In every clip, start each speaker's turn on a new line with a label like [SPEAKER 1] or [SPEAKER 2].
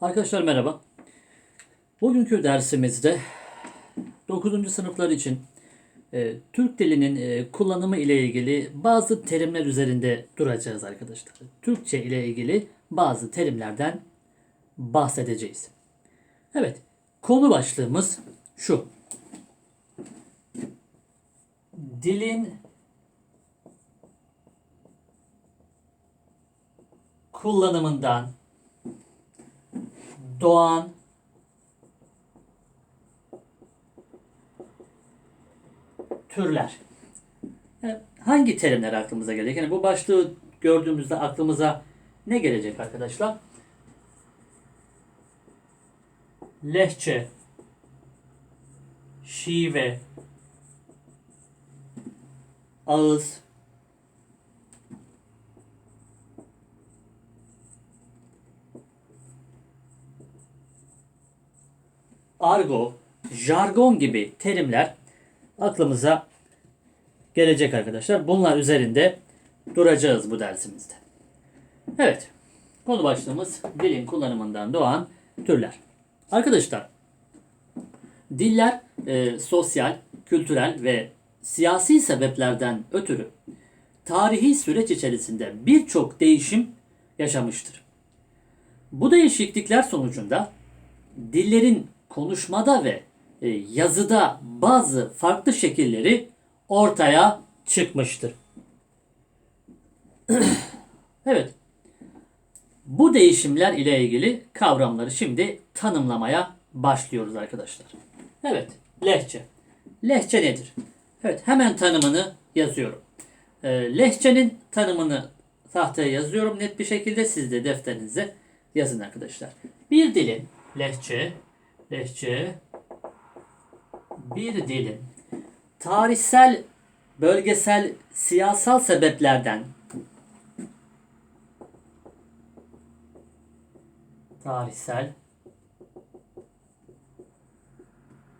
[SPEAKER 1] Arkadaşlar merhaba. Bugünkü dersimizde 9. sınıflar için e, Türk dilinin e, kullanımı ile ilgili bazı terimler üzerinde duracağız arkadaşlar. Türkçe ile ilgili bazı terimlerden bahsedeceğiz. Evet, konu başlığımız şu. Dilin kullanımından doğan türler. Yani hangi terimler aklımıza gelecek? Yani bu başlığı gördüğümüzde aklımıza ne gelecek arkadaşlar? Lehçe, şive, ağız, argo, jargon gibi terimler aklımıza gelecek arkadaşlar. Bunlar üzerinde duracağız bu dersimizde. Evet. Konu başlığımız dilin kullanımından doğan türler. Arkadaşlar diller e, sosyal, kültürel ve siyasi sebeplerden ötürü tarihi süreç içerisinde birçok değişim yaşamıştır. Bu değişiklikler sonucunda dillerin konuşmada ve e, yazıda bazı farklı şekilleri ortaya çıkmıştır. evet. Bu değişimler ile ilgili kavramları şimdi tanımlamaya başlıyoruz arkadaşlar. Evet, lehçe. Lehçe nedir? Evet, hemen tanımını yazıyorum. E, lehçenin tanımını tahtaya yazıyorum net bir şekilde. Siz de defterinize yazın arkadaşlar. Bir dilin lehçe, lehçe. Bir dilin tarihsel, bölgesel, siyasal sebeplerden. Tarihsel,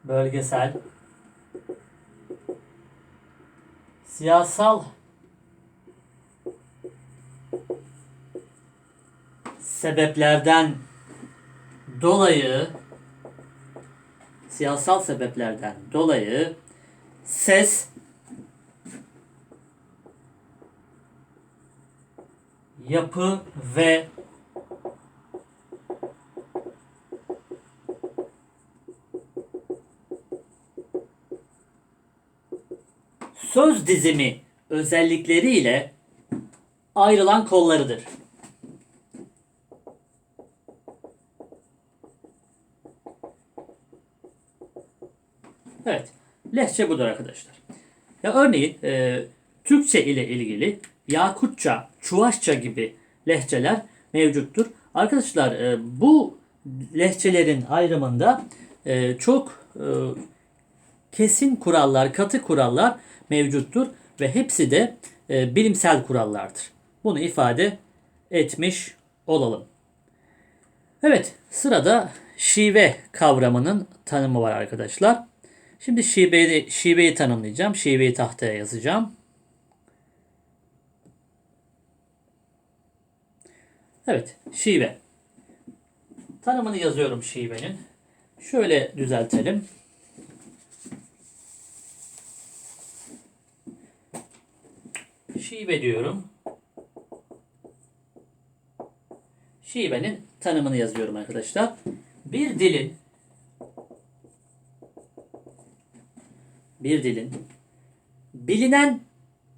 [SPEAKER 1] bölgesel, siyasal sebeplerden dolayı siyasal sebeplerden dolayı ses yapı ve söz dizimi özellikleriyle ayrılan kollarıdır. Evet. Lehçe budur arkadaşlar. Ya örneğin e, Türkçe ile ilgili Yakutça, Çuvaşça gibi lehçeler mevcuttur. Arkadaşlar e, bu lehçelerin ayrımında e, çok e, kesin kurallar, katı kurallar mevcuttur ve hepsi de e, bilimsel kurallardır. Bunu ifade etmiş olalım. Evet, sırada şive kavramının tanımı var arkadaşlar. Şimdi şibeyi, şibeyi tanımlayacağım. Şiveyi tahtaya yazacağım. Evet, şive. Tanımını yazıyorum şivenin. Şöyle düzeltelim. Şive diyorum. Şivenin tanımını yazıyorum arkadaşlar. Bir dilin bir dilin bilinen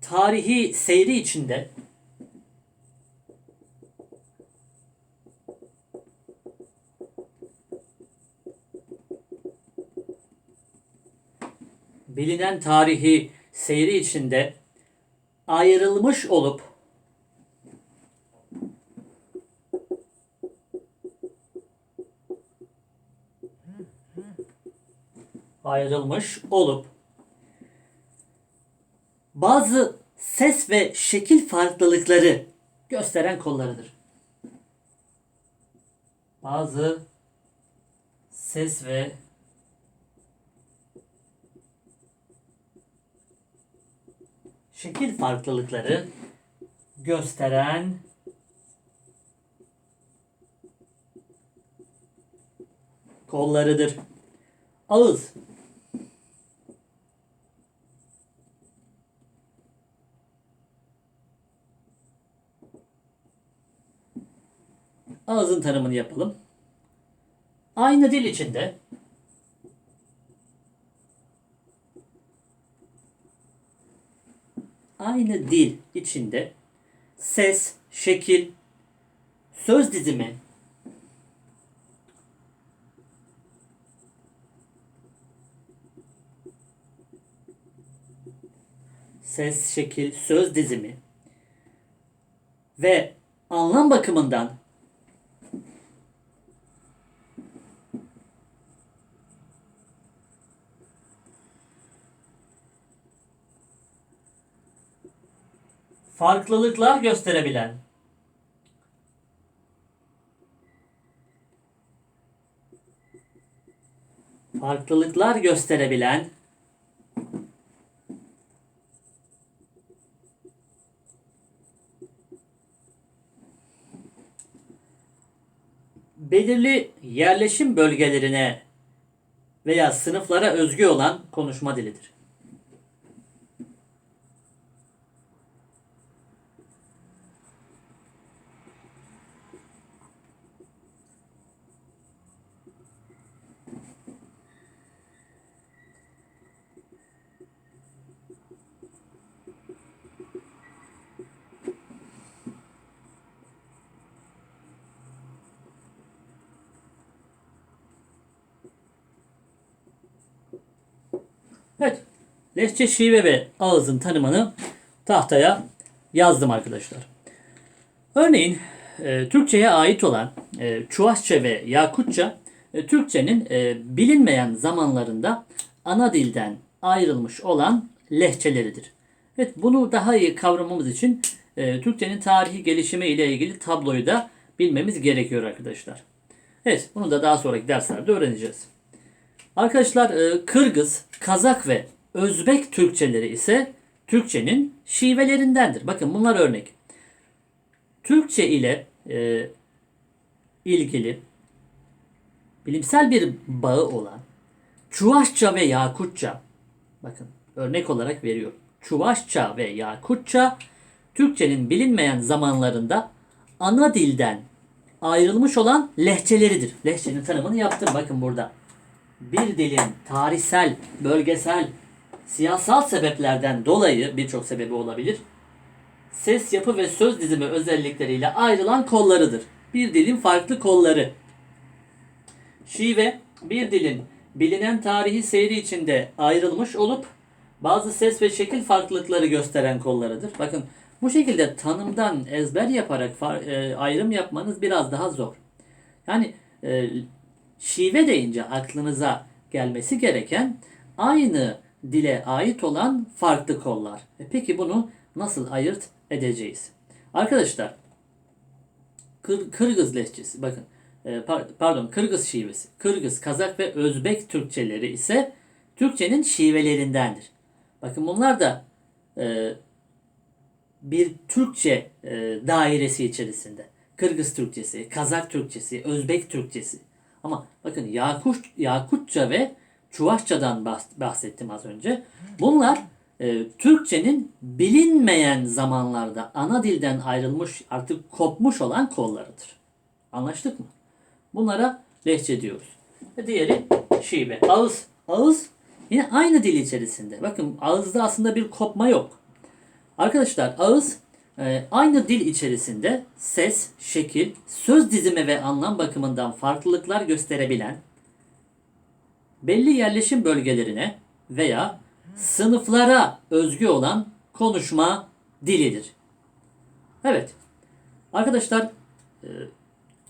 [SPEAKER 1] tarihi seyri içinde bilinen tarihi seyri içinde ayrılmış olup ayrılmış olup bazı ses ve şekil farklılıkları gösteren kollarıdır. Bazı ses ve şekil farklılıkları gösteren kollarıdır. Ağız Ağzın tanımını yapalım. Aynı dil içinde. Aynı dil içinde ses, şekil, söz dizimi. Ses, şekil, söz dizimi. Ve anlam bakımından farklılıklar gösterebilen farklılıklar gösterebilen belirli yerleşim bölgelerine veya sınıflara özgü olan konuşma dilidir. Evet. Lehçe şive ve ağızın tanımını tahtaya yazdım arkadaşlar. Örneğin e, Türkçe'ye ait olan e, Çuvaşça ve Yakutça e, Türkçenin e, bilinmeyen zamanlarında ana dilden ayrılmış olan lehçeleridir. Evet bunu daha iyi kavramamız için e, Türkçenin tarihi gelişimi ile ilgili tabloyu da bilmemiz gerekiyor arkadaşlar. Evet bunu da daha sonraki derslerde öğreneceğiz. Arkadaşlar e, Kırgız, Kazak ve Özbek Türkçeleri ise Türkçenin şivelerindendir. Bakın bunlar örnek. Türkçe ile e, ilgili bilimsel bir bağı olan Çuvaşça ve Yakutça bakın örnek olarak veriyorum. Çuvaşça ve Yakutça Türkçenin bilinmeyen zamanlarında ana dilden ayrılmış olan lehçeleridir. Lehçenin tanımını yaptım bakın burada bir dilin tarihsel, bölgesel, siyasal sebeplerden dolayı birçok sebebi olabilir. Ses yapı ve söz dizimi özellikleriyle ayrılan kollarıdır. Bir dilin farklı kolları. Şive bir dilin bilinen tarihi seyri içinde ayrılmış olup bazı ses ve şekil farklılıkları gösteren kollarıdır. Bakın bu şekilde tanımdan ezber yaparak e, ayrım yapmanız biraz daha zor. Yani e, şive deyince aklınıza gelmesi gereken aynı dile ait olan farklı kollar. E peki bunu nasıl ayırt edeceğiz? Arkadaşlar Kır, Kırgız lehçesi bakın e, par- pardon Kırgız şivesi, Kırgız, Kazak ve Özbek Türkçeleri ise Türkçenin şivelerindendir. Bakın bunlar da e, bir Türkçe e, dairesi içerisinde. Kırgız Türkçesi, Kazak Türkçesi, Özbek Türkçesi. Ama bakın Yakut, Yakutça ve Çuvaşça'dan bahs- bahsettim az önce. Bunlar e, Türkçenin bilinmeyen zamanlarda ana dilden ayrılmış artık kopmuş olan kollarıdır. Anlaştık mı? Bunlara lehçe diyoruz. Ve diğeri şive. Ağız. Ağız yine aynı dil içerisinde. Bakın ağızda aslında bir kopma yok. Arkadaşlar ağız e, aynı dil içerisinde ses, şekil, söz dizimi ve anlam bakımından farklılıklar gösterebilen belli yerleşim bölgelerine veya sınıflara özgü olan konuşma dilidir. Evet. Arkadaşlar e,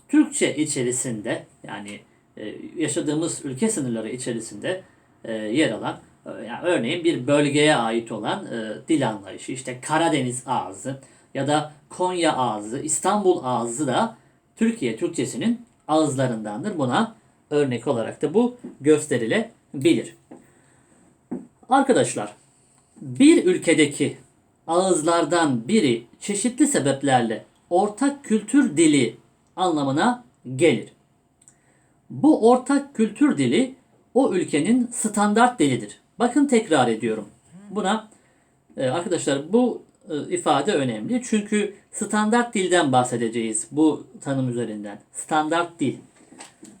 [SPEAKER 1] Türkçe içerisinde yani e, yaşadığımız ülke sınırları içerisinde e, yer alan yani örneğin bir bölgeye ait olan dil anlayışı işte Karadeniz ağzı ya da Konya ağzı, İstanbul ağzı da Türkiye Türkçesinin ağızlarındandır. Buna örnek olarak da bu gösterilebilir. Arkadaşlar bir ülkedeki ağızlardan biri çeşitli sebeplerle ortak kültür dili anlamına gelir. Bu ortak kültür dili o ülkenin standart dilidir. Bakın tekrar ediyorum. Buna e, arkadaşlar bu ifade önemli. Çünkü standart dilden bahsedeceğiz bu tanım üzerinden. Standart dil.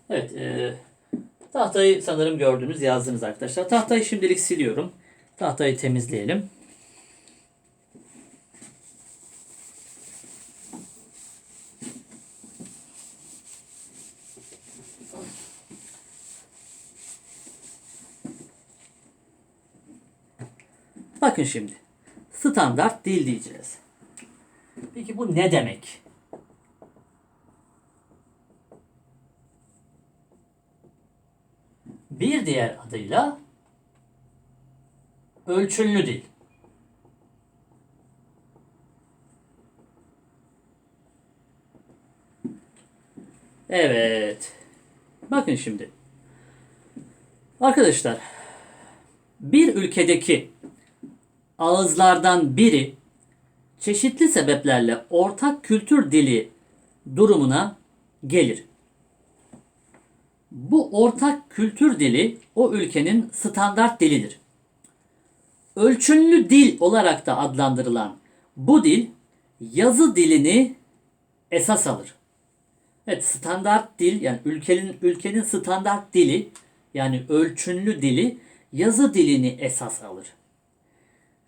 [SPEAKER 1] Evet. E, tahtayı sanırım gördünüz yazdınız arkadaşlar. Tahtayı şimdilik siliyorum. Tahtayı temizleyelim. Bakın şimdi. Standart dil diyeceğiz. Peki bu ne demek? Bir diğer adıyla ölçülü dil. Evet. Bakın şimdi. Arkadaşlar bir ülkedeki ağızlardan biri çeşitli sebeplerle ortak kültür dili durumuna gelir. Bu ortak kültür dili o ülkenin standart dilidir. Ölçünlü dil olarak da adlandırılan bu dil yazı dilini esas alır. Evet standart dil yani ülkenin ülkenin standart dili yani ölçünlü dili yazı dilini esas alır.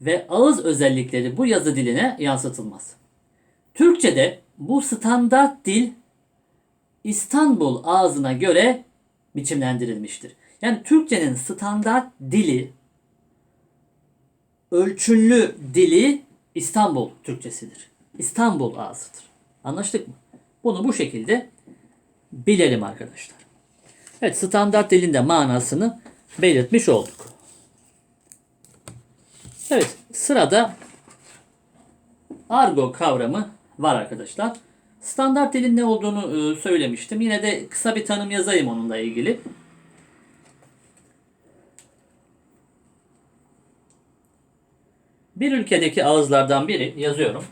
[SPEAKER 1] Ve ağız özellikleri bu yazı diline yansıtılmaz. Türkçe'de bu standart dil İstanbul ağzına göre biçimlendirilmiştir. Yani Türkçenin standart dili ölçünlü dili İstanbul Türkçesidir. İstanbul ağzıdır. Anlaştık mı? Bunu bu şekilde bilelim arkadaşlar. Evet standart dilin de manasını belirtmiş olduk. Evet sırada argo kavramı var arkadaşlar. Standart dilin ne olduğunu e, söylemiştim. Yine de kısa bir tanım yazayım onunla ilgili. Bir ülkedeki ağızlardan biri yazıyorum.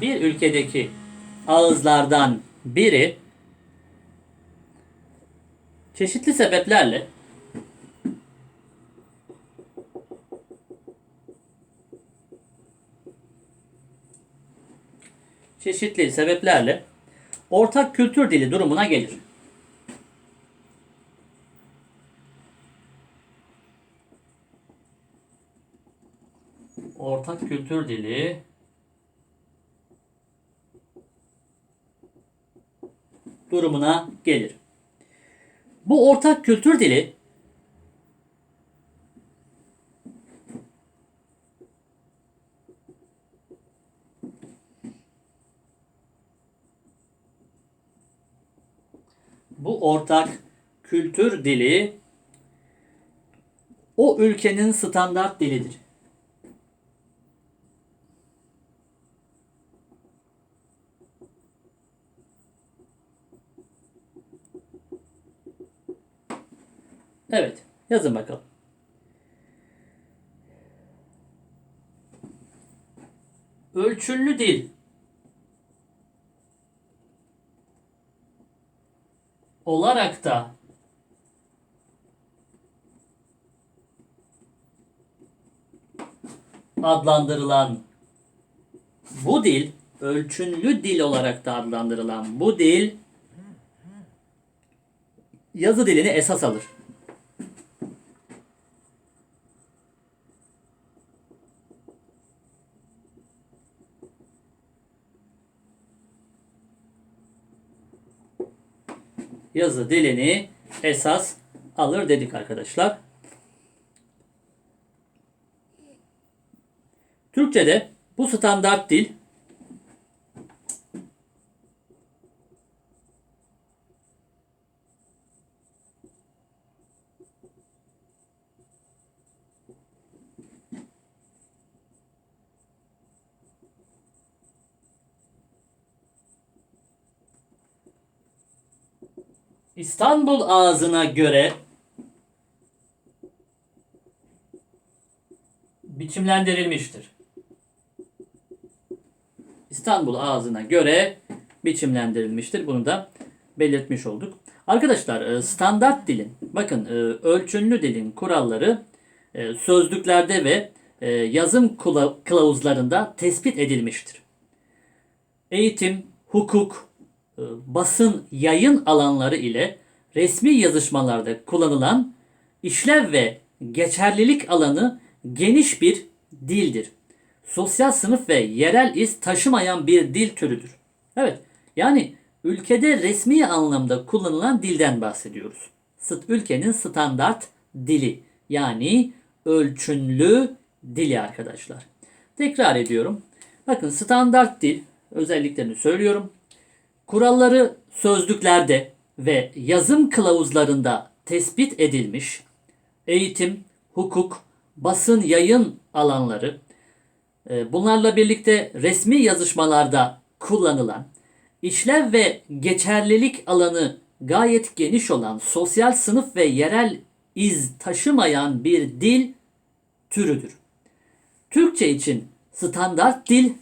[SPEAKER 1] Bir ülkedeki ağızlardan biri çeşitli sebeplerle çeşitli sebeplerle ortak kültür dili durumuna gelir. Ortak kültür dili durumuna gelir. Bu ortak kültür dili bu ortak kültür dili o ülkenin standart dilidir. Evet. Yazın bakalım. Ölçülü dil. Olarak da adlandırılan bu dil, ölçünlü dil olarak da adlandırılan bu dil yazı dilini esas alır. Yazı dilini esas alır dedik arkadaşlar. Türkçe'de bu standart dil İstanbul ağzına göre biçimlendirilmiştir. İstanbul ağzına göre biçimlendirilmiştir. Bunu da belirtmiş olduk. Arkadaşlar e, standart dilin, bakın e, ölçünlü dilin kuralları e, sözlüklerde ve yazım kılavuzlarında tespit edilmiştir. Eğitim, hukuk, basın, yayın alanları ile resmi yazışmalarda kullanılan işlev ve geçerlilik alanı geniş bir dildir. Sosyal sınıf ve yerel iz taşımayan bir dil türüdür. Evet, yani ülkede resmi anlamda kullanılan dilden bahsediyoruz. Ülkenin standart dili yani ölçünlü dili arkadaşlar. Tekrar ediyorum. Bakın standart dil özelliklerini söylüyorum. Kuralları sözlüklerde ve yazım kılavuzlarında tespit edilmiş, eğitim, hukuk, basın yayın alanları, e, bunlarla birlikte resmi yazışmalarda kullanılan, işlev ve geçerlilik alanı gayet geniş olan, sosyal sınıf ve yerel iz taşımayan bir dil türüdür. Türkçe için standart dil,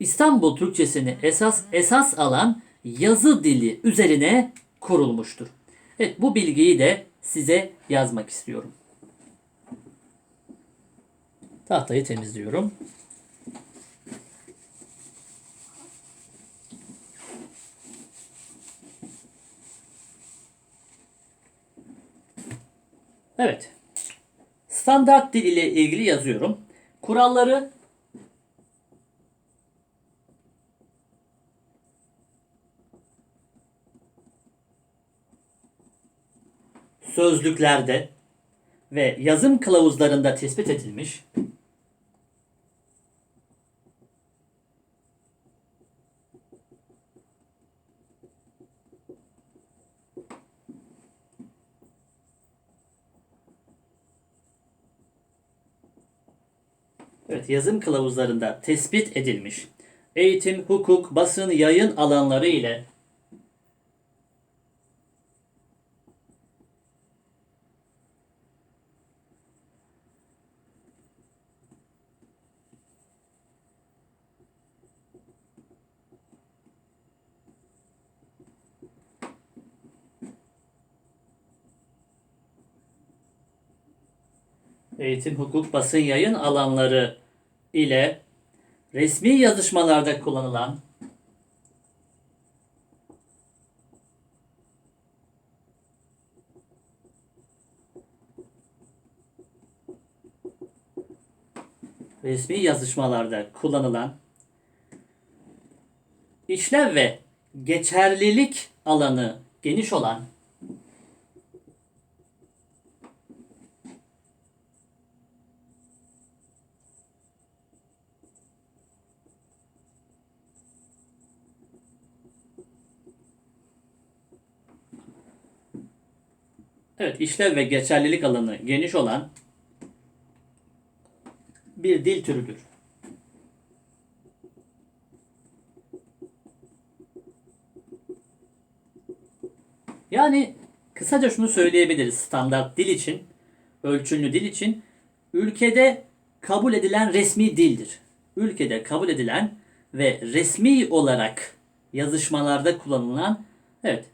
[SPEAKER 1] İstanbul Türkçesini esas esas alan yazı dili üzerine kurulmuştur. Evet bu bilgiyi de size yazmak istiyorum. Tahtayı temizliyorum. Evet. Standart dil ile ilgili yazıyorum. Kuralları sözlüklerde ve yazım kılavuzlarında tespit edilmiş Evet, yazım kılavuzlarında tespit edilmiş eğitim, hukuk, basın, yayın alanları ile eğitim, hukuk, basın, yayın alanları ile resmi yazışmalarda kullanılan resmi yazışmalarda kullanılan işlev ve geçerlilik alanı geniş olan Evet, işlev ve geçerlilik alanı geniş olan bir dil türüdür. Yani kısaca şunu söyleyebiliriz standart dil için, ölçünlü dil için ülkede kabul edilen resmi dildir. Ülkede kabul edilen ve resmi olarak yazışmalarda kullanılan evet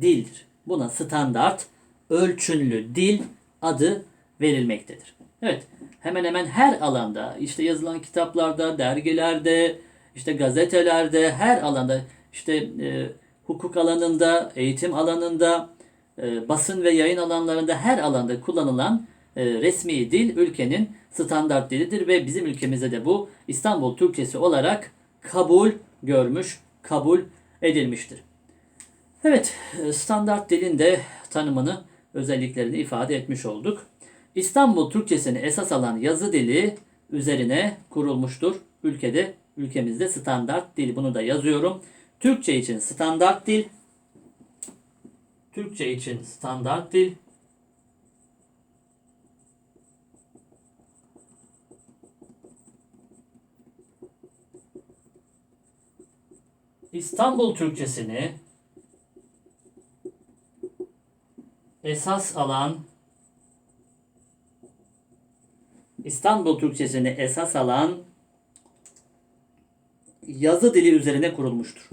[SPEAKER 1] dildir. Buna standart ölçünlü dil adı verilmektedir. Evet, hemen hemen her alanda, işte yazılan kitaplarda, dergilerde, işte gazetelerde, her alanda, işte e, hukuk alanında, eğitim alanında, e, basın ve yayın alanlarında her alanda kullanılan e, resmi dil ülkenin standart dilidir ve bizim ülkemizde de bu İstanbul Türkçesi olarak kabul görmüş, kabul edilmiştir. Evet, e, standart dilin de tanımını, özelliklerini ifade etmiş olduk. İstanbul Türkçesini esas alan yazı dili üzerine kurulmuştur. Ülkede, ülkemizde standart dil. Bunu da yazıyorum. Türkçe için standart dil. Türkçe için standart dil. İstanbul Türkçesini esas alan İstanbul Türkçesini esas alan yazı dili üzerine kurulmuştur.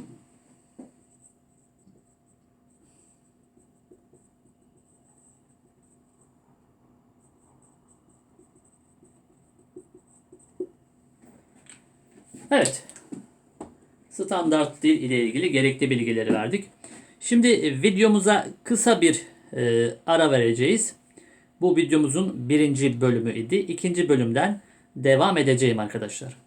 [SPEAKER 1] Evet. Standart dil ile ilgili gerekli bilgileri verdik. Şimdi e, videomuza kısa bir e, ara vereceğiz. Bu videomuzun birinci bölümü idi. İkinci bölümden devam edeceğim arkadaşlar.